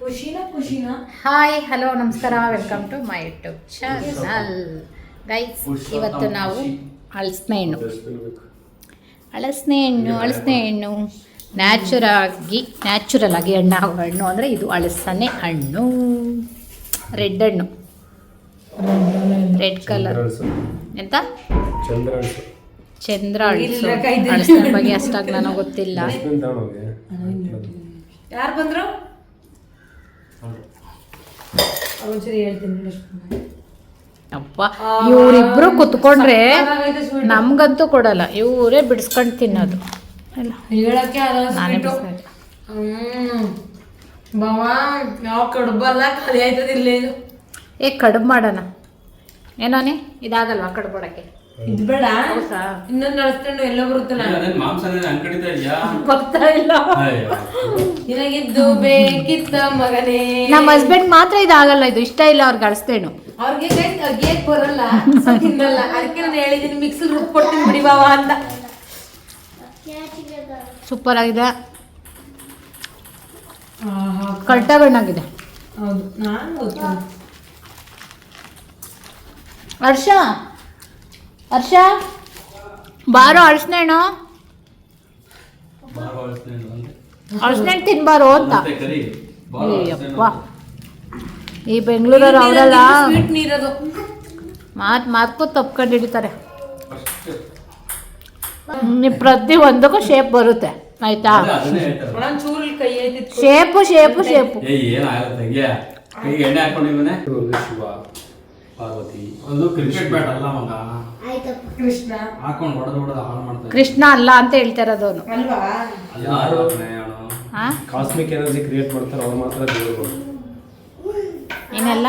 ಖುಷಿನ ಖುಷಿನ. Hi hello ನಮಸ್ಕಾರ. Welcome to my YouTube channel guys ಇವತ್ತು ನಾವು ಹಳಸನೆ ಹಣ್ಣು ಹಳಸನೆ ಹಣ್ಣು ಹಳಸನೆ ಹಣ್ಣು ನ್ಯಾಚುರಲ್ ಆಗಿ ನ್ಯಾಚುರಲ್ ಆಗಿ ಹಣ್ಣು ಹಣ್ಣು ಅಂದರೆ ಇದು ಹಳಸನೆ ಹಣ್ಣು. ರೆಡ್ ಹಣ್ಣು. ರೆಡ್ ಕಲರ್ ಎಂತ? ಚಂದ್ರ. ಹಳಸಿನ ಬಗ್ಗೆ ಅಷ್ಟಾಗಿ ನನಗೆ ಗೊತ್ತಿಲ್ಲ. ಯಾರು ಬಂದ್ರು? ಅಪ್ಪ ಇವರಿಬ್ರು ಕುತ್ಕೊಂಡ್ರೆ. ನಮ್ಗಂತೂ ಕೊಡಲ್ಲ. ಇವರೇ ಬಿಡಿಸ್ಕೊಂಡು ತಿನ್ನೋದು. ಏ ಕಡುಬು ಮಾಡೋಣ. ಏನೋನಿ? ಇದಾಗಲ್ವಾ ಕಡುಬು ಮಾಡೋಕ್ಕೆ? ಇದು ಬೇಡ. ಇನ್ನೊಂದು ನಡ್ಸ್ಕೊಂಡು ಎಲ್ಲೋ ಬರುತ್ತಲ್ಲ. ಗೊತ್ತಾ ಇಲ್ಲ. ನಿನಗಿದ್ದು ಬೇಕಿತ್ತ ಮಗನೇ. ನಮ್ಮ ಹಸ್ಬೆಂಡ್ ಮಾತ್ರ ಇದಾಗಲ್ಲ ಇದು. ಇಷ್ಟ ಇಲ್ಲ ಅವ್ರಿಗೆ ಅಳಿಸ್ತೇನು. ಅವ್ರಿಗೆ ಕೈ ಅಗಿಯಕ್ ಬರಲ್ಲ. ತಿನ್ನಲ್ಲ. ಅದಕ್ಕೆ ನಾನು ಹೇಳಿದ್ದೀನಿ ಮಿಕ್ಸ್ ರುಬ್ಕೊಡ್ತೀನಿ ಬಿಡಿ ಬಾವ ಅಂತ. ಸೂಪರ್ ಆಗಿದೆ. ಕಲ್ಟ ಕಳ್ಟ ಬಣ್ಣಾಗಿದೆ. ಹೌದು. ನಾನು ಹರ್ಷ. ಹರ್ಷ? ಬಾರೋ ಅಳಿಸ್ನೆ ಹಣ್ಣು ಹಣ್ಣು ತಿನ್ಬಾರೋ ಅಂತ. ಅಯ್ಯಪ್ಪ. ಈ ಬೆಂಗಳೂರವ್ರು ಅವರೆಲ್ಲ. ಸ್ವೀಟ್ ನೀರದು. ಮಾತು ಮಾತ್ಕೂ ತಪ್ಕೊಂಡು ಹಿಡಿತಾರೆ. ನೀವು ಪ್ರತಿ ಒಂದಕ್ಕೂ ಶೇಪ್ ಬರುತ್ತೆ. ಆಯ್ತಾ? Shape shape shape Parvati. ಅದು ಕ್ರಿಕೆಟ್ ಬ್ಯಾಟ್ ಅಲ್ಲ ಮಗ. ಕೃಷ್ಣ. ಹಾಕೊಂಡು ಹೊಡೆದು ಹೊಡೆದು ಹಾಳು ಮಾಡ್ತಾರೆ ಕೃಷ್ಣ ಅಲ್ಲ ಅಂತ ಹೇಳ್ತಾ ಅಲ್ವಾ? ಯಾರು? ಅವನು ಹಾ ಕಾಸ್ಮಿಕ್ ಎನರ್ಜಿ ಕ್ರಿಯೇಟ್ ಮಾಡ್ತಾರೆ ಅವ್ರು ಮಾತ್ರ ದೇವರುಗಳು. ಏನಲ್ಲ?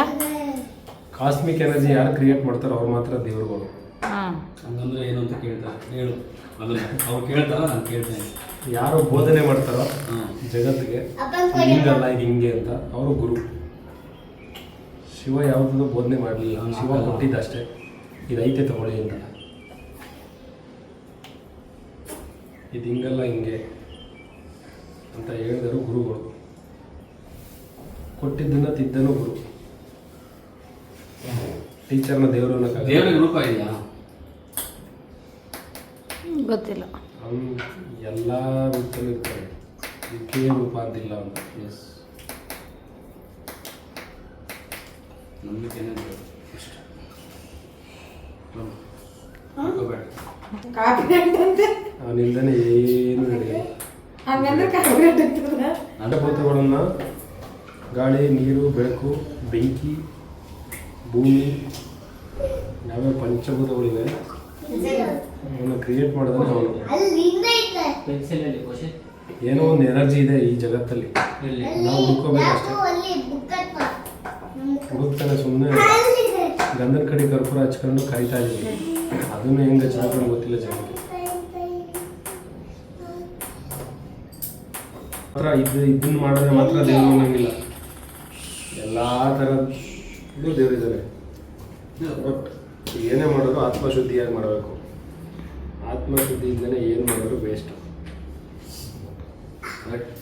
ಕಾಸ್ಮಿಕ್ ಎನರ್ಜಿ ಯಾರು ಕ್ರಿಯೇಟ್ ಮಾಡ್ತಾರೋ ಅವ್ರು ಮಾತ್ರ ದೇವರುಗಳು. ಹಾಂ. ಹಂಗಂದ್ರೆ ಏನು ಅಂತ ಕೇಳ್ತಾರೆ? ಹೇಳು. ಅದನ್ನ ಅವ್ರು ಕೇಳ್ತಾರ? ನಾನು ಕೇಳ್ತೇನೆ ಯಾರು ಬೋಧನೆ ಮಾಡ್ತಾರೋ. ಜಗತ್ತಿಗೆ ಹಿಂಗಲ್ಲ ಇದು ಹಿಂಗೆ ಅಂತ ಅವರು ಗುರು. ಶಿವ ಯಾವುದನ್ನು ಬೋಧನೆ ಮಾಡಲಿಲ್ಲ. ಶಿವ ಕೊಟ್ಟಿದ್ದಷ್ಟೇ ಇದೈತೆ ತಗೊಳ್ಳಿ ಅಂತ. ಇದು ಹಿಂಗಲ್ಲ ಹಿಂಗೆ ಅಂತ ಹೇಳಿದರು ಗುರುಗಳು. ಕೊಟ್ಟಿದ್ದನ್ನ ತಿದ್ದನು ಗುರು. ಟೀಚರ್ನ ದೇವರು ಅನ್ನೋಕ್ಕಾಗಲ್ಲ. ದೇವರಿಗೆ ರೂಪ ಇದೆಯಾ? ಗೊತ್ತಿಲ್ಲ. ಅವ್ನು ಎಲ್ಲ ರೂಪದಲ್ಲೂ ಇರ್ತಾರೆ ಇದಕ್ಕೆ ರೂಪ ಅಂತಿಲ್ಲ ಅಂತ ಎಸ್ ನಂಬಿಕೆನೇ ದೇವರು ಅಷ್ಟೇ ಅವನಿಂದನೇ ಏನು ನಡೆಯಲ್ಲ. ಹಂಗಂದ್ರೆ ಗಾಳಿ ನೀರು ಬೆಳಕು ಬೆಂಕಿ ಭೂಮಿ ಯಾವ್ಯಾವ ಪಂಚಭೂತಗಳಿವೆ? ಅವನ್ನ ಕ್ರಿಯೇಟ್ ಮಾಡಿದ್ರೆ ಅವನು. ಏನೋ ಒಂದು ಎನರ್ಜಿ ಇದೆ ಈ ಜಗತ್ತಲ್ಲಿ. ನಾವು ನಾವು ಹುಡ್ಕೋಬೇಕಷ್ಟೇ ಹುಡುಕ್ತಾನೆ ಸುಮ್ಮನೆ ಗಂಧದ ಕಡೆ ಕರ್ಪೂರ ಹಚ್ಕೊಂಡು ಕಾಯ್ತಾ ಇದ್ದೀವಿ. ಅದನ್ನು ಹೆಂಗೆ ಚೆನ್ನಾಗ್ ಗೊತ್ತಿಲ್ಲ ಜನಕ್ಕೆ. ಮಾತ್ರ ಇದು ಇದನ್ನ ಮಾಡಿದ್ರೆ ಮಾತ್ರ ದೇವರು ಅನ್ನಂಗಿಲ್ಲ. ಎಲ್ಲ ಥರದ್ದು ದೇವರಿದ್ದಾರೆ. ಬಟ್ ಏನೇ ಮಾಡೋದು ಆತ್ಮಶುದ್ಧಿಯಾಗಿ ಮಾಡಬೇಕು. ಆತ್ಮಶುದ್ಧಿಯಿಂದನೇ ಏನು ಮಾಡಿದ್ರು ವೇಸ್ಟ್ ಕರೆಕ್ಟ್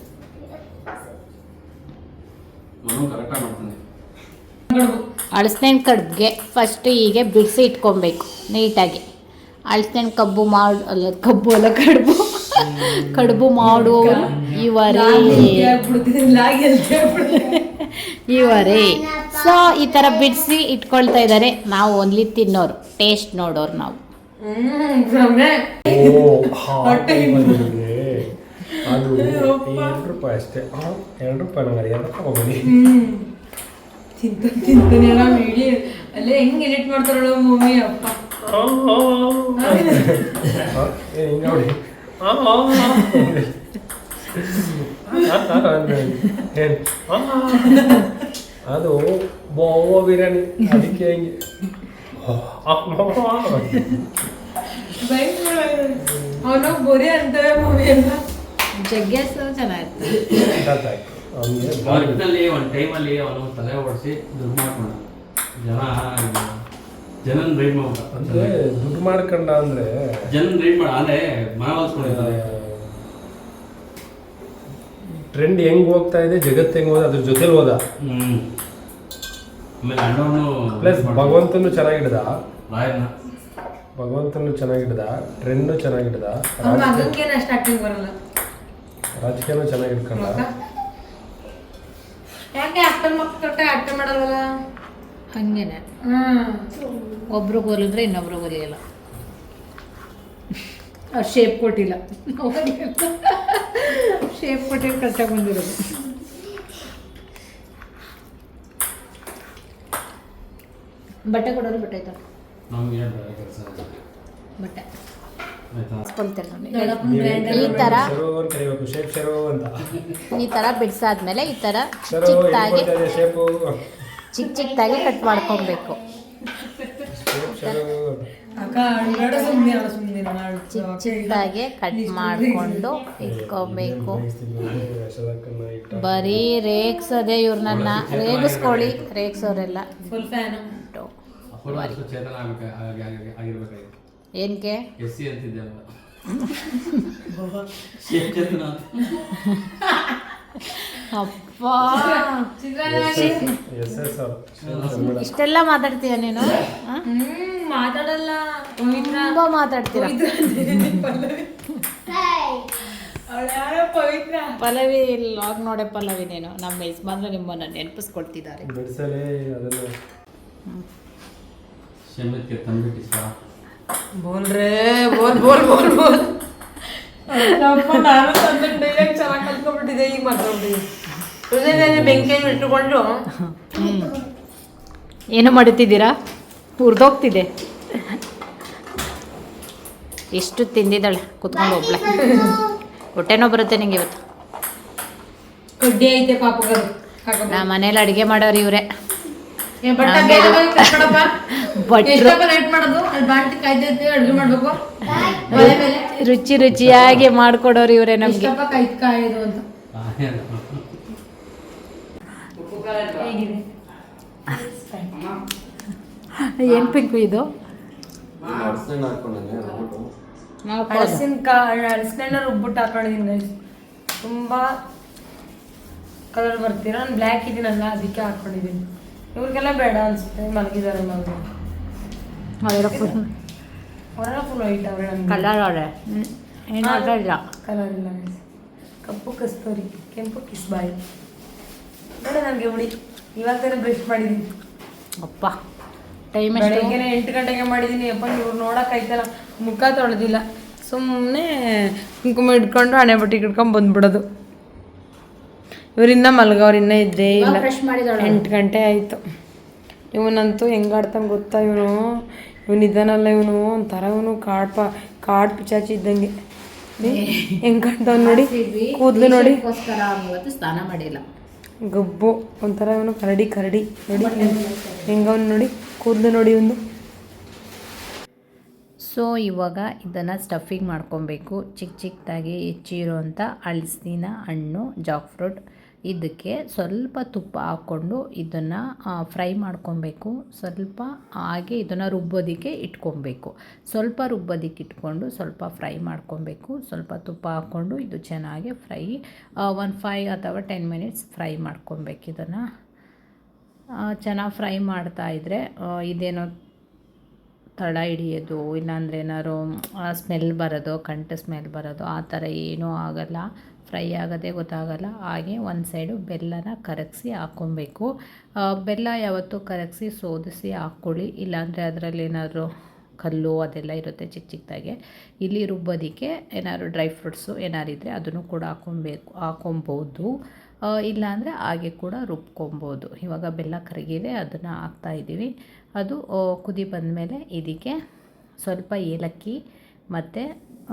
ನಾನು ಕರೆಕ್ಟಾಗಿ ಮಾಡ್ತಾನೆ. ಅಳಸ್ನೆಣ್ಣು ಕಡುಬಿಗೆ ಫಸ್ಟ್ ಹೀಗೆ ಬಿಡಿಸಿ ಇಟ್ಕೊಬೇಕು ನೀಟಾಗಿ. ಹಳಸಿನ ಕಬ್ಬು ಮಾಡು ಅಲ್ಲ ಕಬ್ಬು ಅಲ್ಲ ಕಡುಬು. ಕಡುಬು ಮಾಡುವವರು ಇವರೇ ಇವರೇ ಸೊ ಈ ಥರ ಬಿಡಿಸಿ ಇಟ್ಕೊಳ್ತಾ ಇದ್ದಾರೆ ನಾವು ಓನ್ಲಿ ತಿನ್ನೋರು ಟೇಸ್ಟ್ ನೋಡೋರು ನಾವು. ಅದು ಎರಡು ರೂಪಾಯಿ ಅಷ್ಟೇ. ಎರಡು ರೂಪಾಯಿ ಎರಡು ರೂಪಾಯಿ ಹೋಗಿ ಹ್ಮ್. ತಿಂತ ತಿಂತಾನೆ ಎಲ್ಲ ಹೇಳಿ ಅಲ್ಲೇ ಹೆಂಗ್ ಎಡಿಟ್ ಮಾಡ್ತಾರಳು ಮಮ್ಮಿ ಅಪ್ಪ. ಹಿಂಗೆ ನೋಡಿ. ಅದು ಬೋವ ಬಿರಿಯಾನಿ ಅದಕ್ಕೆ ಹೆಂಗೆ. ಅವನು ಬರೀ ಅಂತವೆ ಮೂವಿ ಅಂತ. ಜಗ್ಗ್ಯಾಸ ಚೆನ್ನಾಗಿರ್ತದೆ ಅವನಿಗೆ ಒಟ್ಟಿನಲ್ಲಿ ಒಂದು ಟೈಮಲ್ಲಿ ಅವನು ತಲೆ ಓಡಿಸಿ ದುಡ್ಡು ಮಾಡ್ಕೊಂಡ ಜನ ಜನನ್ ರೈಡ್ ಮಾಡ್ಬಿಟ್ಟ. ಅಂದರೆ ದುಡ್ಡು ಮಾಡ್ಕೊಂಡ ಅಂದ್ರೆ ಜನನ್ ರೈಡ್ ಮಾಡ ಅಂದ್ರೆ ಮನ ಹೊಲ್ಸ್ಕೊಂಡಿದ್ದಾರೆ ಟ್ರೆಂಡ್ ಹೆಂಗ್ ಹೋಗ್ತಾ ಇದೆ ಜಗತ್ತು ಹೆಂಗ್ ಹೋದ ಅದ್ರ ಜೊತೆಲಿ ಹೋದ. ಆಮೇಲೆ ಅಣ್ಣವನು ಪ್ಲಸ್ ಭಗವಂತನು ಚೆನ್ನಾಗಿಡ್ದ. ರಾಯಣ್ಣ ಭಗವಂತನು ಚೆನ್ನಾಗಿಡ್ದ ಟ್ರೆಂಡು ಚೆನ್ನಾಗಿಡ್ದ. ಅವ್ನ ಮಗನ್ಗೇನು ಅಷ್ಟು ಆಕ್ಟಿಂಗ್ ಬರಲ್ಲ. ರಾಜಕೀಯನೂ ಚೆನ್ನಾಗಿ ಇಟ್ಕೊಂಡ ಯಾಕೆ ಅಕ್ಕನ ಮಕ್ಕಳು ತೊಟ್ಟೆ ಆಕ್ಟರ್ ಮಾಡಲ್ವಲ್ಲ? ಹಂಗೇನೆ. ಒಬ್ರು ಹೋಲಿದ್ರೆ ಇನ್ನೊಬ್ರು ಹೊಲಿಯಲ್ಲ ಅವ್ರು ಶೇಪ್ ಕೊಟ್ಟಿಲ್ಲ. ಶೇಪ್ ಕೊಟ್ಟಿಲ್ಲ ಕರೆಕ್ಟಾಗಿ ಬಂದಿರೋದು. ಬಟ್ಟೆ ಕೊಡೋರು ಬಟ್ಟೆ ಆಯ್ತಾ? ನಮ್ಗೆ ಏನು ಬೇರೆ ಬಟ್ಟೆ. ಈ ಥರ ಈ ಥರ ಬಿಡಿಸಾದ್ಮೇಲೆ ಈ ಥರ ಚಿಕ್ಕದಾಗಿ ಚಿಕ್ಕ ಚಿಕ್ಕದಾಗಿ ಕಟ್ ಮಾಡ್ಕೊಬೇಕು. ಚಿಕ್ಕ ಚಿಕ್ಕದಾಗಿ ಕಟ್ ಮಾಡಿಕೊಂಡು ಇಟ್ಕೋಬೇಕು. ಬರೀ ರೇಗ್ಸೋದೆ ಇವ್ರನ್ನ ರೇಗಿಸ್ಕೊಳ್ಳಿ ರೇಗ್ಸೋರೆಲ್ಲ. ಏನಕ್ಕೆ? ಎಸ್ ಸಿ ಅಂತಿದ್ದೆ ಅಪ್ಪ ಇಷ್ಟೆಲ್ಲ ಮಾತಾಡ್ತೀಯ ನೀನು? ಮಾತಾಡಲ್ಲ. ತುಂಬಾ ತುಂಬ ಮಾತಾಡ್ತೀರ? ಪಲ್ಲವಿ. ಲಾಗ್ ನೋಡೆ ಪಲ್ಲವಿ ನೀನು. ನಮ್ಮ ಯಜಮಾನ್ರು ನಿಮ್ಮನ್ನ ನೆನಪಿಸ್ಕೊಳ್ತಿದ್ದಾರೆ. ಬಿಡಿಸಲೇ ಅದನ್ನು बोल बोल बोल ಬೋಲ್ ರೇ ಬೋಲ್ ಬೋಲ್ ಬೋಲ್ ಬೋಲ್ ನಮ್ಮ ನಾನು ತಂದ ಡೈಲಾಗ್ ಚೆನ್ನಾಗಿ ಕಲ್ತ್ಕೊಂಡ್ಬಿಟ್ಟಿದೆ ಈಗ ಮಾತಾಡ್ಬಿಟ್ಟಿದೆ ಹೃದಯದಲ್ಲಿ ಬೆಂಕಿಯನ್ನು ಇಟ್ಟುಕೊಂಡು ಏನು ಮಾಡುತ್ತಿದ್ದೀರಾ? ಹುರಿದೋಗ್ತಿದೆ. ಎಷ್ಟು ತಿಂದಿದ್ದಾಳೆ? ಕುತ್ಕೊಂಡು ಒಬ್ಳೆ ಹೊಟ್ಟೆನೋ ಬರುತ್ತೆ ನಿಂಗೆ ಇವತ್ತು. ಕಡ್ಡಿ ಐತೆ ಪಾಪಗಳು. ನಾ ಮನೇಲಿ ಅಡುಗೆ ಮಾಡೋರು ಇವರೇ. ಏ, ಬಟ್ಟ ರುಚಿ ರುಚಿಯಾಗಿ ಮಾಡ್ಕೊಡೋರು ಇವರೇ ನಮ್ಗೆ. ಏನ್ ಪಿಂಕು ಇದು? ಹಲಸಿನಕಾಯಿ ಹಲಸಿನ ರುಬ್ಬಿಟ್ಟು ಹಾಕೊಂಡಿದ್ದೀನಿ. ತುಂಬಾ ಕಲರ್ ಬರ್ತೀರ ನಾನು ಬ್ಲ್ಯಾಕ್ ಇದ್ದೀನಲ್ಲ ಅದಕ್ಕೆ ಹಾಕೊಂಡಿದ್ದೀನಿ. ಇವ್ರಿಗೆಲ್ಲ ಬೇಡ ಅನ್ಸುತ್ತೆ ಮಲಗಿದ್ದಾರೆ ಮಗ ಅದರ ಫುಲ್ ಅವರೆಲ್ಲ ಫುಲ್ ವೈಟ್ ಅವ್ರೆ ನಮ್ಗೆ ಕಲರ್ ಅವರೇ ಏನು ಅರ್ಥ ಇಲ್ಲ. ಕಲರ್ ಇಲ್ಲ ಕಪ್ಪು ಕಸ್ತೂರಿ ಕೆಂಪು ಕಿಸ್ಬಾಯಿ ಬೇಡ ನನಗೆ ಉಳಿ ಇವಾಗ ತಾನೇ ಬ್ರಷ್ ಮಾಡಿದ್ದೀನಿ ಅಪ್ಪ ಟೈಮ್ ಬೆಳಗ್ಗೆನೆ ಎಂಟು ಗಂಟೆಗೆ ಮಾಡಿದ್ದೀನಿ ಅಪ್ಪ ಇವ್ರು ನೋಡೋಕ್ಕಾಯ್ತಲ್ಲ ಮುಖ ತೊಳೆದಿಲ್ಲ. ಸುಮ್ಮನೆ ಕುಂಕುಮ ಇಟ್ಕೊಂಡು ಹಣೆ ಬಟ್ಟೆ ಇಟ್ಕೊಂಡು ಬಂದ್ಬಿಡೋದು. ಇವರಿಂದ ಮಲ್ಗವ್ರು ಇನ್ನೂ ಇದ್ದೇ ಇಲ್ಲ. ಎಂಟು ಗಂಟೆ ಆಯಿತು. ಇವನಂತೂ ಹೆಂಗೆ ಗೊತ್ತಾ ಇವನು? ಇವನು ಇದ್ದಾನಲ್ಲ ಇವನು ಒಂಥರ ಇವನು ಕಾಡ್ ಪ ಕಾಡ್ ಪಿಚಾಚಿ ಇದ್ದಂಗೆ. ಹೆಂಗ್ ಕಾಣ್ತಾವ್ ನೋಡಿ? ಕೂದಲು ನೋಡಿ. ಸ್ನಾನ ಮಾಡಿಲ್ಲ. ಗಬ್ಬು ಒಂಥರ ಇವನು ಕರಡಿ ಕರಡಿ. ನೋಡಿ ಹೆಂಗವನು ನೋಡಿ? ಕೂದಲು ನೋಡಿ ಒಂದು ಸೊ ಇವಾಗ ಇದನ್ನು ಸ್ಟಫಿಂಗ್ ಮಾಡ್ಕೊಬೇಕು. ಚಿಕ್ಕ ಚಿಕ್ಕದಾಗಿ ಹೆಚ್ಚಿರುವಂಥ ಹಲಸಿನ ಹಣ್ಣು ಜಾಕ್ ಫ್ರೂಟ್. ಇದಕ್ಕೆ ಸ್ವಲ್ಪ ತುಪ್ಪ ಹಾಕ್ಕೊಂಡು ಇದನ್ನು ಫ್ರೈ ಮಾಡ್ಕೊಬೇಕು. ಸ್ವಲ್ಪ ಹಾಗೆ ಇದನ್ನು ರುಬ್ಬೋದಕ್ಕೆ ಇಟ್ಕೊಬೇಕು. ಸ್ವಲ್ಪ ರುಬ್ಬೋದಕ್ಕೆ ಇಟ್ಕೊಂಡು ಸ್ವಲ್ಪ ಫ್ರೈ ಮಾಡ್ಕೊಬೇಕು. ಸ್ವಲ್ಪ ತುಪ್ಪ ಹಾಕ್ಕೊಂಡು ಇದು ಚೆನ್ನಾಗಿ ಫ್ರೈ ಒಂದು ಫೈವ್ ಅಥವಾ ಟೆನ್ ಮಿನಿಟ್ಸ್ ಫ್ರೈ ಮಾಡ್ಕೊಬೇಕು ಇದನ್ನು. ಚೆನ್ನಾಗಿ ಫ್ರೈ ಮಾಡ್ತಾ ಇದ್ದರೆ ಇದೇನೋ ತಳ ಹಿಡಿಯೋದು, ಇಲ್ಲಾಂದರೆ ಏನಾದ್ರು ಸ್ಮೆಲ್ ಬರೋದು ಕಂಟು ಸ್ಮೆಲ್ ಬರೋದು, ಆ ಥರ ಏನೂ ಆಗಲ್ಲ. ಫ್ರೈ ಆಗೋದೇ ಗೊತ್ತಾಗಲ್ಲ. ಹಾಗೆ ಒಂದು ಸೈಡು ಬೆಲ್ಲನ ಕರಗಿಸಿ ಹಾಕ್ಕೊಬೇಕು. ಬೆಲ್ಲ ಯಾವತ್ತೂ ಕರಗಿಸಿ ಸೋದಿಸಿ ಹಾಕ್ಕೊಳ್ಳಿ. ಇಲ್ಲಾಂದರೆ ಅದರಲ್ಲಿ ಏನಾದರೂ ಕಲ್ಲು ಅದೆಲ್ಲ ಇರುತ್ತೆ ಚಿಕ್ಕ ಚಿಕ್ಕದಾಗೆ. ಇಲ್ಲಿ ರುಬ್ಬೋದಕ್ಕೆ ಏನಾದ್ರು ಡ್ರೈ ಫ್ರೂಟ್ಸು ಏನಾರು ಇದ್ದರೆ ಅದನ್ನು ಕೂಡ ಹಾಕ್ಕೊಬೇಕು ಹಾಕೊಬೋದು ಇಲ್ಲಾಂದರೆ ಹಾಗೆ ಕೂಡ ರುಬ್ಕೊಬೋದು. ಇವಾಗ ಬೆಲ್ಲ ಕರಗಿದೆ, ಅದನ್ನು ಹಾಕ್ತಾಯಿದ್ದೀವಿ ಅದು ಕುದಿ ಬಂದಮೇಲೆ ಇದಕ್ಕೆ ಸ್ವಲ್ಪ ಏಲಕ್ಕಿ ಮತ್ತು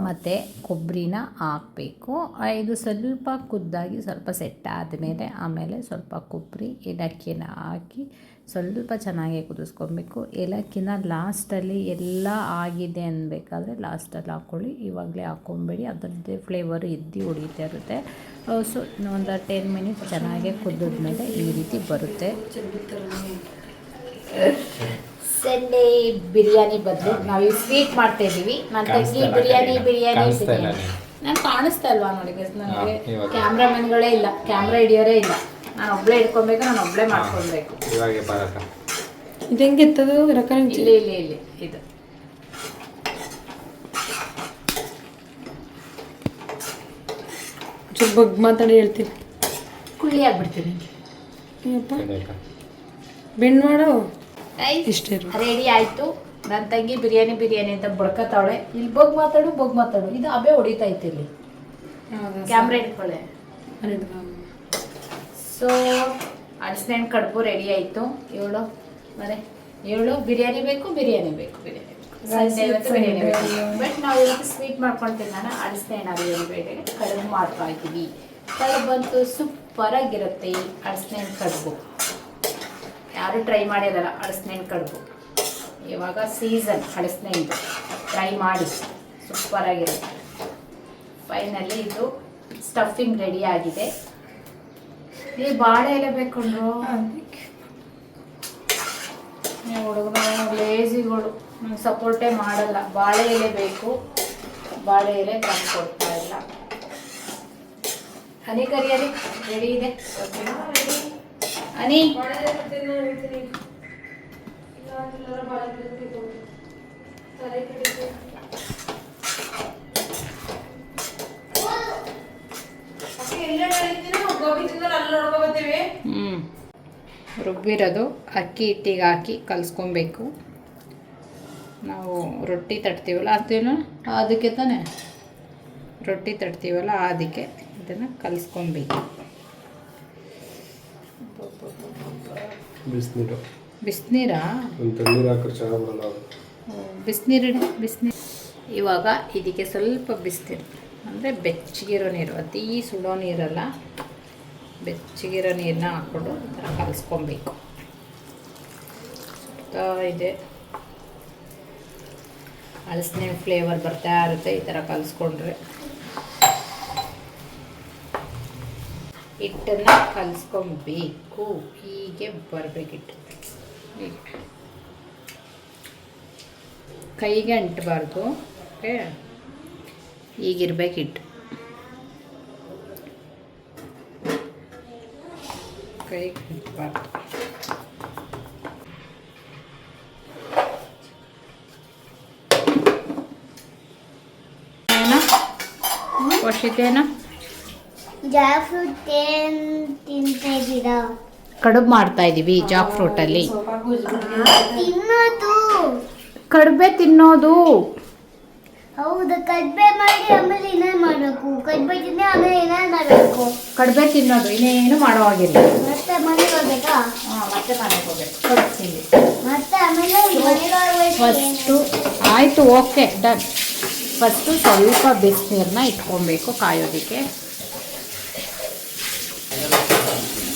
ಮತ್ತು ಕೊಬ್ಬರಿನ ಹಾಕಬೇಕು. ಇದು ಸ್ವಲ್ಪ ಕುದ್ದಾಗಿ ಸ್ವಲ್ಪ ಸೆಟ್ ಆದಮೇಲೆ ಆಮೇಲೆ ಸ್ವಲ್ಪ ಕೊಬ್ಬರಿ ಏಲಕ್ಕಿನ ಹಾಕಿ ಸ್ವಲ್ಪ ಚೆನ್ನಾಗಿ ಕುದಿಸ್ಕೊಬೇಕು. ಏಲಕ್ಕಿನ ಲಾಸ್ಟಲ್ಲಿ ಎಲ್ಲ ಆಗಿದೆ ಅನ್ಬೇಕಾದ್ರೆ ಲಾಸ್ಟಲ್ಲಿ ಹಾಕ್ಕೊಳ್ಳಿ ಇವಾಗಲೇ ಹಾಕ್ಕೊಂಬೇಡಿ ಅದರದ್ದೇ ಫ್ಲೇವರ್ ಇದ್ದು ಉಳಿತಾ ಇರುತ್ತೆ. ಸೊ ಒಂದು ಟೆನ್ ಮಿನಿಟ್ಸ್ ಚೆನ್ನಾಗಿ ಕುದ್ದಿದ್ಮೇಲೆ ಈ ರೀತಿ ಬರುತ್ತೆ. ಸಂಡೇ ಬಿರಿಯಾನಿ ಬದಲು ನಾವು ಸ್ವೀಟ್ ಮಾಡ್ತಾ ಇದೀವಿ ನನ್ನ ತಂಗಿ ಬಿರಿಯಾನಿ ಬಿರಿಯಾನಿ ಬಿರಿಯಾನಿ ನಾನು ಕಾಣಿಸ್ತಾ ಇಲ್ವಾ ನೋಡಿ ನನಗೆ. ಕ್ಯಾಮ್ರಾಮನ್ಗಳೇ ಇಲ್ಲ ಕ್ಯಾಮ್ರಾ ಹಿಡಿಯೋರೇ ಇಲ್ಲ. ನಾನು ಒಬ್ಳೆ ಇಟ್ಕೊಬೇಕು ನಾನು ಒಬ್ಳೆ ಮಾಡ್ಕೊಳ್ಬೇಕು. ಇವಾಗೆ ಬರಕ. ಇದು ಹೆಂಗೆ ಎತ್ತದು ಇಲ್ಲ ಇಲ್ಲಿ ಇಲ್ಲಿ ಇಲ್ಲಿ ಇದು. ಚೂರು ಬಗ್ಗೆ ಮಾತಾಡಿ ಹೇಳ್ತೀನಿ. ಕುಳ್ಳಿ ಆಗ್ಬಿಡ್ತೀನಿ. ಬೆಣ್ಣು ಮಾಡು. ಇಷ್ಟೇ. ರೆಡಿ ಆಯ್ತು. ನನ್ನ ತಂಗಿ ಬಿರಿಯಾನಿ ಬಿರಿಯಾನಿ ಅಂತ ಬಡ್ಕತಾವಳೆ. ಇಲ್ಲಿ ಬಗ್ ಮಾತಾಡು ಬಗ್ ಮಾತಾಡು. ಇದು ಅಬೆ ಹೊಡಿತೈತೆ ಇಲ್ಲಿ. ಕ್ಯಾಮ್ರಾ ಇಟ್ಕೊಳ್ಳೆ ಸೊ ಹಣ್ಣು ಕಡುಬು ರೆಡಿ ಆಯಿತು. ಏಳು ಮರೆ ಏಳು ಬಿರಿಯಾನಿ ಬೇಕು ಬಿರಿಯಾನಿ ಬೇಕು ಬಿರಿಯಾನಿ ಬಿರಿಯಾನಿ ಬೇಕು. ಬಟ್ ನಾವು ಇವತ್ತು ಸ್ವೀಟ್ ಮಾಡ್ಕೊಳ್ತೀವಿ ನಾನು. ಹಣ್ಣು ಬಿರಿಯಾನಿ ಬೇಡ ಕಡುಬು ಮಾಡ್ತಾ ಇದ್ದೀವಿ. ಬಂತು ಸೂಪರ್ ಆಗಿರುತ್ತೆ ಹಣ್ಣು ಕಡುಬು. ಯಾರು ಟ್ರೈ ಮಾಡಿರಲ್ಲ ಹಣ್ಣು ಕಡುಬು. ಇವಾಗ ಸೀಸನ್ ಹಳಸಿನೆಂಟು ಟ್ರೈ ಮಾಡಿ ಸೂಪರ್ ಆಗಿರುತ್ತೆ ಫೈನಲಿ ಇದು ಸ್ಟಫಿಂಗ್ ರೆಡಿ ಆಗಿದೆ. ಈ ಬಾಳೆ ಎಲೆ ಬೇಕೊಂಡ್ರು ಲೇಜಿಗಳು ನಂಗೆ ಸಪೋರ್ಟೇ ಮಾಡಲ್ಲ. ಬಾಳೆ ಎಲೆ ಬೇಕು. ಬಾಳೆ ಎಲೆ ತಂದು ಕೊಡ್ತಾ ಇಲ್ಲ. ಹನಿ ಕರಿಯಲಿ ರೆಡಿ ಇದೆ? ಹನಿ ಹ್ಞೂ ರುಬ್ಬಿರೋದು ಅಕ್ಕಿ ಹಿಟ್ಟಿಗೆ ಹಾಕಿ ಕಲಿಸ್ಕೊಬೇಕು. ನಾವು ರೊಟ್ಟಿ ತಟ್ತೀವಲ್ಲ ಅದೇನು ಅದಕ್ಕೆ ತಾನೇ? ರೊಟ್ಟಿ ತಟ್ತೀವಲ್ಲ ಅದಕ್ಕೆ ಇದನ್ನು ಕಲಿಸ್ಕೊಬೇಕು. ಬಿಸಿನೀರು. ಬಿಸಿನೀರಾ? ತಣ್ಣೀರು ಹಾಕಿದ್ರೆ ಚೆನ್ನಾಗಿ ಬರಲ್ಲ ಅದು. ಬಿಸಿನೀರಿಡ ಬಿಸಿನೀರು ಇವಾಗ ಇದಕ್ಕೆ ಸ್ವಲ್ಪ ಬಿಸಿನೀರು. ಅಂದರೆ ಬೆಚ್ಚಗಿರೋ ನೀರು ಅತಿ ಸುಡೋ ನೀರಲ್ಲ. ಬೆಚ್ಚಗಿರೋ ನೀರನ್ನ ಹಾಕ್ಕೊಂಡು ಈ ಥರ ಕಲಿಸ್ಕೊಬೇಕು. ಇದೆ. ಹಲಸಿನ ಫ್ಲೇವರ್ ಬರ್ತಾ ಇರುತ್ತೆ ಈ ಥರ ಕಲಿಸ್ಕೊಂಡ್ರೆ. ಹಿಟ್ಟನ್ನು ಕಲಿಸ್ಕೊಬೇಕು ಹೀಗೆ ಬರಬೇಕಿಟ್ಟು ಹೀಗೆ ಕೈಗೆ ಅಂಟಬಾರ್ದು ಓಕೆ ಈಗಿರ್ಬೇಕು ಹಿಟ್ಟು ಕೈಗೆ ಅಂಟಬಾರ್ದು ಏನೋ ವರ್ಷಿತೇನೋ ಜಾಕ್ ಫ್ರೂಟ್ ಏನ್ ತಿಂತಾ ಇದ್ದೀರಾ ಕಡುಬು ಮಾಡ್ತಾ ಇದೀವಿ ಜಾಕ್ ಫ್ರೂಟಲ್ಲಿ. ತಿನ್ನೋದು. ಕಡುಬೆ ತಿನ್ನೋದು. ಹೌದು ಕಡ್ಬೆ ಮಾಡಿ ಆಮೇಲೆ ಏನೇನು ಮಾಡಬೇಕು? ಕಡ್ಬೆ ತಿಂದ ಆಮೇಲೆ ಏನೇನು ಮಾಡಬೇಕು? ಕಡುಬೆ ತಿನ್ನೋದು ಇನ್ನೇನು ಮಾಡೋ ಹಾಗಿಲ್ಲ. ಮತ್ತೆ ಮನೆಗೆ ಹೋಗ್ಬೇಕಾ? ಹಾಂ ಮತ್ತೆ ಮನೆಗೆ ಹೋಗ್ಬೇಕು ಕಡುಬು ಮತ್ತೆ ಆಮೇಲೆ ಮನೆಗೆ ಹೋಗ್ಬೇಕು ಫಸ್ಟು ಆಯಿತು ಓಕೆ ಡನ್. ಫಸ್ಟು ಸ್ವಲ್ಪ ಬಿಸಿನೀರನ್ನ ಇಟ್ಕೊಬೇಕು ಕಾಯೋದಕ್ಕೆ ಹಾಂ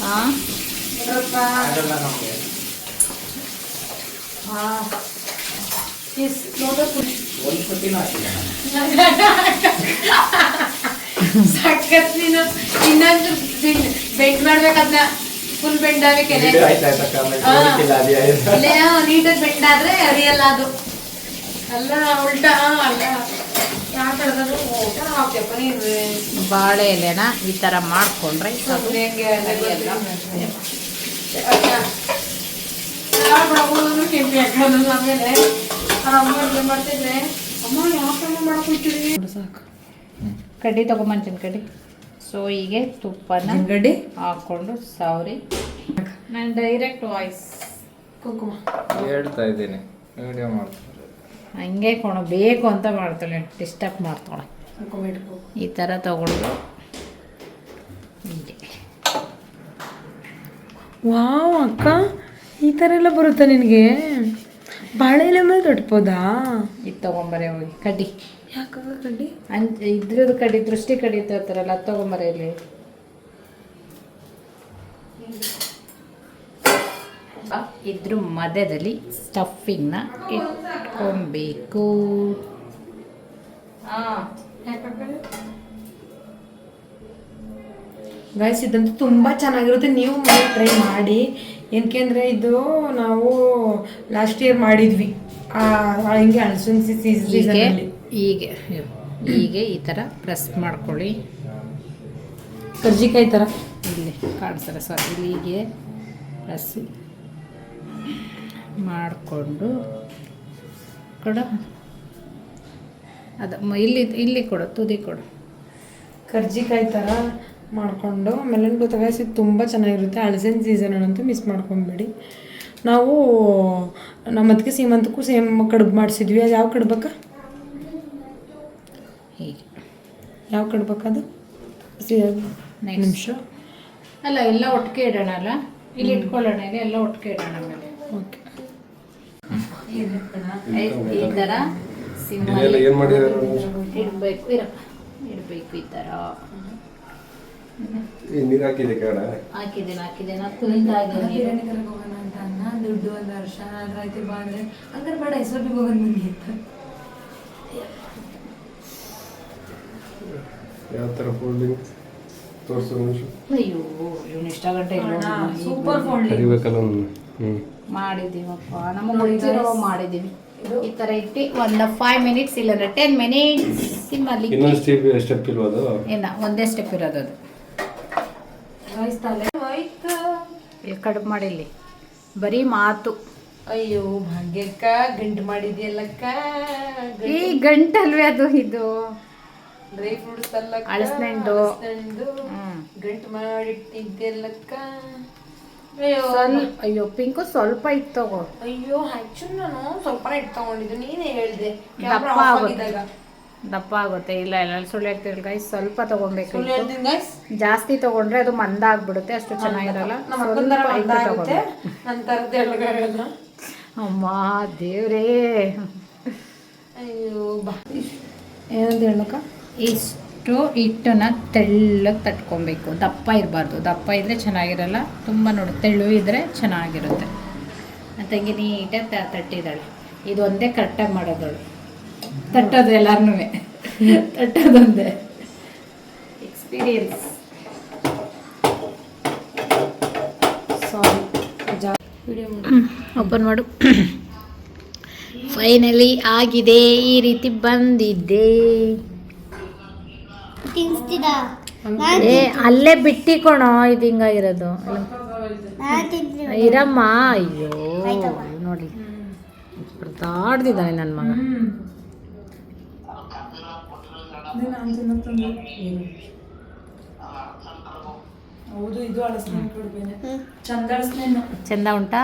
ಇನ್ನೊಂದು ಬೆಂಡ್ ಮಾಡ್ಬೇಕದ್ನ ಫುಲ್ ಬೆಂಡ್ ಆಗ್ಬೇಕೆಲೆ ಇಲ್ಲೇ ನೀಟಾಗಿ ಬೆಂಡ್ ಆದ್ರೆ ಅರಿಯಲ್ಲ ಅದು ಅಲ್ಲ ಉಲ್ಟಾ ಅಲ್ಲ ಬಾಳೆ ಎಲೆನ ಈ ಥರ ಮಾಡಿಕೊಂಡ್ರೆ ಕಡ್ಡಿ ತಗೊಂಬಂತೀನಿ ಕಡ್ಡಿ. ಸೊ ಹೀಗೆ ತುಪ್ಪನ ಗಡ್ಡಿ ಹಾಕ್ಕೊಂಡು ಸಾವ್ರಿ. ನಾನು ಡೈರೆಕ್ಟ್ ವಾಯ್ಸ್ ಕುಂಕುಮ. ಹೇಳ್ತಾ ಇದ್ದೀನಿ. ವಿಡಿಯೋ ಮಾಡ್ತಾರೆ ಹಂಗೆ ಕೊಣ ಬೇಕು ಅಂತ ಮಾಡ್ತಾಳೆ. ಡಿಸ್ಟರ್ಬ್ ಮಾಡ್ತಾಳೆ. ಈ ಥರ ತಗೊಂಡು ಹೀಗೆ. ವಾವ್ ಅಕ್ಕ ಈ ಥರ ಎಲ್ಲ ಬರುತ್ತಾ ನಿನಗೆ? ಬಾಳೆ ಎಲೆ ಮೇಲೆ ತೊಟ್ಬೋದಾ ಇದು ತೊಗೊಂಬರೆ ಹೋಗಿ. ಕಡ್ಡಿ. ಯಾಕ ಕಡ್ಡಿ? ಇದ್ರದ್ದು ಕಡ್ಡಿ ದೃಷ್ಟಿ ಕಡ್ಡಿ ತರ್ತಾರಲ್ಲ ಅದು ತೊಗೊಂಬರ ಇಲ್ಲಿ. ಇದ್ರ ಮಧ್ಯದಲ್ಲಿ ಸ್ಟಫಿಂಗ್ನ ಇಟ್ಕೊಬೇಕು. ಗೈಸ್ ಇದಂತೂ ತುಂಬ ಚೆನ್ನಾಗಿರುತ್ತೆ. ನೀವು ಟ್ರೈ ಮಾಡಿ. ಏನಕ್ಕೆ ಇದು ನಾವು ಲಾಸ್ಟ್ ಇಯರ್ ಮಾಡಿದ್ವಿ. ಆ, ಹಿಂಗೆ ಹಲಸಿನ ಹೀಗೆ ಸೀಸನಲ್ಲಿ ಹೀಗೆ ಹೀಗೆ ಈ ಥರ ಪ್ರೆಸ್ ಮಾಡ್ಕೊಳ್ಳಿ. ಕರ್ಜಿಕಾಯಿ ಥರ ಇಲ್ಲಿ ಕಾಣಿಸ್ತಾರೆ ಸಾರಿ ಇಲ್ಲಿ ಹೀಗೆ ಪ್ರೆಸ್ ಮಾಡಿಕೊಂಡು ಕೊಡು. ಅದು ಇಲ್ಲಿ ಇಲ್ಲಿ ಕೊಡು ತುದಿ ಕೊಡು. ಕರ್ಜಿಕಾಯಿ ಥರ ಮಾಡಿಕೊಂಡು ಆಮೇಲೆ ಗೊತ್ತಾಗ ತುಂಬ ಚೆನ್ನಾಗಿರುತ್ತೆ. ಹಳಸಿನ ಸೀಸನ್ ಅಂತೂ ಮಿಸ್ ಮಾಡ್ಕೊಂಬೇಡಿ. ನಾವು ನಮ್ಮ ಅದಕ್ಕೆ ಸೀಮಂತಕ್ಕೂ ಸೇಮ್ ಕಡುಬು ಮಾಡಿಸಿದ್ವಿ. ಅದು ಯಾವ ಕಡ್ಬಕ್ಕ? ಹೀಗೆ. ಯಾವ ಕಡ್ಬೇಕದು. ನಿಮಿಷ. ಅಲ್ಲ ಎಲ್ಲ ಒಟ್ಟಿಗೆ ಇಡೋಣ ಅಲ್ಲ ಇಲ್ಲಿ ಇಟ್ಕೊಳ್ಳೋಣ ಇದೆ ಎಲ್ಲ ಒಟ್ಟಿಗೆ ಇಡೋಣ ಆಮೇಲೆ. ಓಕೆ. ಈ ಥರ ಇಡಬೇಕು ಇರಪ್ಪ ಇಡಬೇಕು ಈ ಥರ ನೀರು ಹಾಕಿದೆ ಹಾಕಿದ್ದೇನೆ ಹಾಕಿದ್ದೇನೆ. ಕುದಿತಾ ಇದೆ ಹೋಗೋಣ ಅಂತ ಅನ್ನ ದುಡ್ಡು ಒಂದು ವರ್ಷ ಬಾ ಅಂದ್ರೆ ಹಂಗಾರೆ ಬೇಡ ಹೆಸರು ಹೋಗೋಣ ನನಗೆ ಅಂತ ಯಾವ ಥರ ಫೋಲ್ಡಿಂಗ್ ತೋರಿಸು ಅಯ್ಯೋ ಇವನು ಇಷ್ಟ ಗಂಟೆ ಸೂಪರ್ ಫೋಲ್ಡಿಂಗ್ ಕರಿಬೇಕಲ್ಲ ಹ್ಞೂ ಮಾಡಿದ್ದೀವಪ್ಪ. ನಮ್ಮ ಗೊತ್ತಿರೋ ಮಾಡಿದ್ದೀವಿ. ಈ ಥರ ಇಟ್ಟು ಒಂದು ಫೈವ್ ಮಿನಿಟ್ಸ್ ಇಲ್ಲಾಂದ್ರೆ ಟೆನ್ ಮಿನಿಟ್ಸ್ ಸಿಮ್ಮಲ್ಲಿ ಇನ್ನೊಂದು ಸ್ಟೆಪ್ ಸ್ಟೆಪ್ ಇರೋದು ಏನ ಒಂದೇ ಸ್ಟೆಪ್ ಇರೋದು ಅದು. ತಲೆ. ಹೋಯ್ತು ಇಲ್ಲಿ ಕಡುಬು ಮಾಡಿಲ್ಲಿ ಬರೀ ಮಾತು. ಅಯ್ಯೋ ಭಾಗ್ಯಕ್ಕ ಗಂಟು ಮಾಡಿದ್ಯಲ್ಲಕ್ಕ? ಈ ಗಂಟಲ್ವೇ ಅದು ಇದು. ಡ್ರೈ ಫ್ರೂಟ್ಸ್ ಅಲ್ಲ. ಹ್ಮ್. ಗಂಟು ಮಾಡಿಟ್ಟಿದ್ಯಲ್ಲಕ್ಕ? ಅಯ್ಯೋ. ಪಿಂಕು ಸ್ವಲ್ಪ ಇತ್ತು ತಗೋ ಅಯ್ಯೋ ಆಕ್ಚುಲಿ ನಾನು. ಸ್ವಲ್ಪ ಇಟ್ಟು ತಗೊಂಡಿದ್ದು. ನೀನೇ ಹೇಳಿದೆ. ದಪ್ಪ ಆಗುತ್ತೆ. ದಪ್ಪ ಆಗುತ್ತೆ. ಇಲ್ಲ ಇಲ್ಲ ಸುಳ್ಳು ಹೇಳ್ತಿರಲ್ಲ ಗೈಸ್ ಸ್ವಲ್ಪ ತಗೊಬೇಕು ಜಾಸ್ತಿ ತಗೊಂಡ್ರೆ ಅದು ಮಂದ ಆಗ್ಬಿಡುತ್ತೆ. ಅಷ್ಟು ಚೆನ್ನಾಗಿರಲ್ಲ. ಅಮ್ಮ ದೇವ್ರೇ. ಅಯ್ಯೋ ಬಾ. ಏನಂತ ಹೇಳಕ್ಕ? ಇಷ್ಟು. ಹಿಟ್ಟನ್ನ ತೆಳ್ಳಗೆ ತಟ್ಕೊಬೇಕು. ದಪ್ಪ ಇರಬಾರ್ದು. ದಪ್ಪ ಇದ್ದರೆ ಚೆನ್ನಾಗಿರಲ್ಲ. ತುಂಬ ನೋಡಿ ತೆಳ್ಳು ಇದ್ದರೆ ಚೆನ್ನಾಗಿರುತ್ತೆ. ಮತ್ತು ತಂಗಿ ನೀಟಾಗಿ ತಟ್ಟಿದ್ದಾಳೆ. ಇದು ಒಂದೇ ಕರೆಕ್ಟಾಗಿ ಮಾಡೋದಳು ತಟ್ಟೋದು ಎಲ್ಲಾರ್ನೂ ತಟ್ಟೋದೊಂದೇ ಎಕ್ಸ್ಪೀರಿಯನ್ಸ್ ಸಾರಿ ಓಪನ್ ಮಾಡು. ಫೈನಲಿ ಆಗಿದೆ. ಈ ರೀತಿ ಬಂದಿದ್ದೆ. ತಿನ್ಸ್ತಿದ? ಏ ಅಲ್ಲೇ ಬಿಟ್ಟಿಕೊಣೋ ಇದು ಹಿಂಗಾಗಿರೋದು. ಇರೋದು ಇರಮ್ಮ. ಅಯ್ಯೋ ನೋಡಿ. ಪ್ರತಾಡ್ದಿದ್ದಾನೆ ನನ್ನ ಮಗ. ಚಂದ ಉಂಟಾ?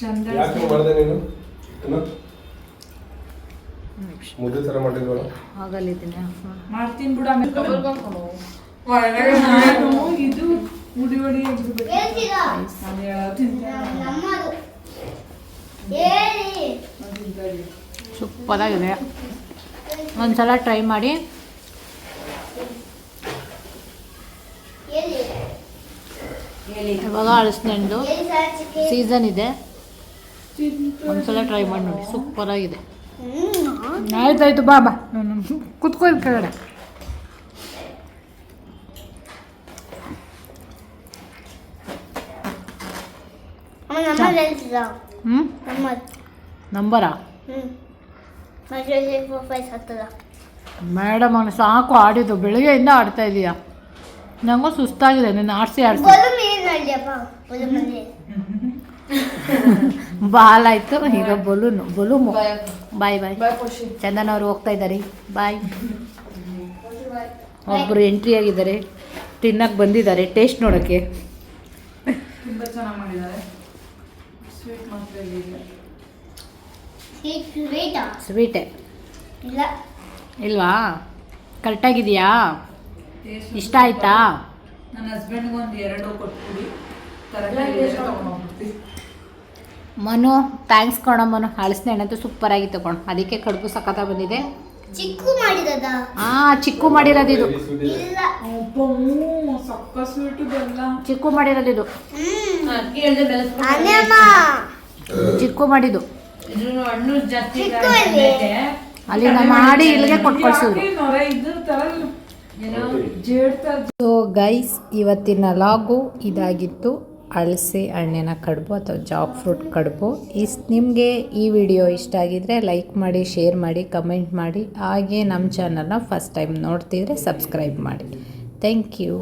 ಚಂದ ಯಾಕೆ ಮಾಡಿದೆ ನೀನು ಏನು ಮುದ್ದೆ ತರ ಮಾಡಿದ್ವಲ್ಲ? ಆಗಲ್ಲಿದ್ದೀನಿ ಮಾಡ್ತೀನಿ ಬಿಡು ಆಮೇಲೆ ಇದು ಉಡಿ ಹೇಳಿ. ಸೂಪರಾಗಿದೆ. ಒಂದ್ಸಲ ಟ್ರೈ ಮಾಡಿ. ಇವಾಗ ಅಳಸ್ನೆಂಡು ಸೀಸನ್ ಇದೆ. ಒಂದ್ಸಲ ಟ್ರೈ ಮಾಡಿ ನೋಡಿ. ಸೂಪರಾಗಿದೆ. ಹ್ಮ್. ಆಯ್ತಾಯ್ತು ಬಾ ಬಾ. ಕುತ್ಕೋ ಇಲ್ಲಿ ಕೆಳಗಡೆ. ಹ್ಞೂ ನಂಬರಾ? ಮೇಡಮ್ ಅವನು ಸಾಕು ಆಡಿದ್ದು. ಬೆಳಿಗ್ಗೆಯಿಂದ ಆಡ್ತಾ ಇದೀಯಾ. ನನಗೂ ಸುಸ್ತಾಗಿದೆ. ನಿನ್ನ ಆಡಿಸಿ ಆಡಿಸಿ. ಬಾಲ್ ಆಯ್ತು ಈಗ ಬಲೂನು ಬಲೂಮು ಬಾಯ್. ಬಾಯ್ ಚಂದನ್ ಅವರು ಹೋಗ್ತಾ ಇದ್ದಾರೆ. ಬಾಯ್. ಒಬ್ಬರು ಎಂಟ್ರಿ ಆಗಿದ್ದಾರೆ. ತಿನ್ನಕ್ಕೆ ಬಂದಿದ್ದಾರೆ. ಟೇಸ್ಟ್ ನೋಡೋಕ್ಕೆ. ಸ್ವೀಟೆ ಚೆನ್ನಾಗಿ ಮಾಡಿದ್ದಾರೆ. ಸ್ವೀಟ್ ಮಾತ್ರ ಇಲ್ಲ. ಸ್ವೀಟ್ ಸ್ವೀಟಾ ಸ್ವೀಟೇ ಇಲ್ಲ. ಇಲ್ವಾ? ಕರೆಕ್ಟಾಗಿದೆಯಾ ಇಷ್ಟ ಆಯ್ತಾ? ನನ್ನ ಹಸ್ಬೆಂಡ್ಗೆ ಒಂದು ಎರಡು ಕೊಟ್ಬಿಡಿ. ಮನು ಥ್ಯಾಂಕ್ಸ್ ಕಣೋ ಮನು ಹಳಸಿನ ಎಣ್ಣೆ ಸೂಪರ್ ಆಗಿ ತಗೊಂಡು ಅದಕ್ಕೆ ಕಡುಬು ಸಖತ ಬಂದಿದೆ. ಚಿಕ್ಕು ಮಾಡಿದದ? ಆ ಚಿಕ್ಕು ಮಾಡಿರೋದು ಇದು. ಚಿಕ್ಕು ಮಾಡಿರೋದು ಇದು. ಹ್ಮ್. ಹಣ್ಣು ಅನೇಮ್ಮ ಚಿಕ್ಕು ಮಾಡಿದ್ದು. ಅಲ್ಲಿ. ಅಲ್ಲಿಂದ ಮಾಡಿ ಇಲ್ಲಿಗೆ ಕೊಟ್ಕೊಳ್ಸಿದ್ರು ಸೊ ಗೈಸ್ ಇವತ್ತಿನ ಲಾಗು ಇದಾಗಿತ್ತು. ಅಳಸೆ ಹಣ್ಣಿನ ಕಡುಬು ಅಥವಾ ಜಾಕ್ ಫ್ರೂಟ್ ಕಡುಬು. ಇಸ್ ನಿಮಗೆ ಈ ವಿಡಿಯೋ ಇಷ್ಟ ಆಗಿದರೆ ಲೈಕ್ ಮಾಡಿ, ಶೇರ್ ಮಾಡಿ, ಕಮೆಂಟ್ ಮಾಡಿ. ಹಾಗೆ ನಮ್ಮ ಚಾನಲ್ನ ಫಸ್ಟ್ ಟೈಮ್ ನೋಡ್ತಿದ್ರೆ ಸಬ್ಸ್ಕ್ರೈಬ್ ಮಾಡಿ. Thank you.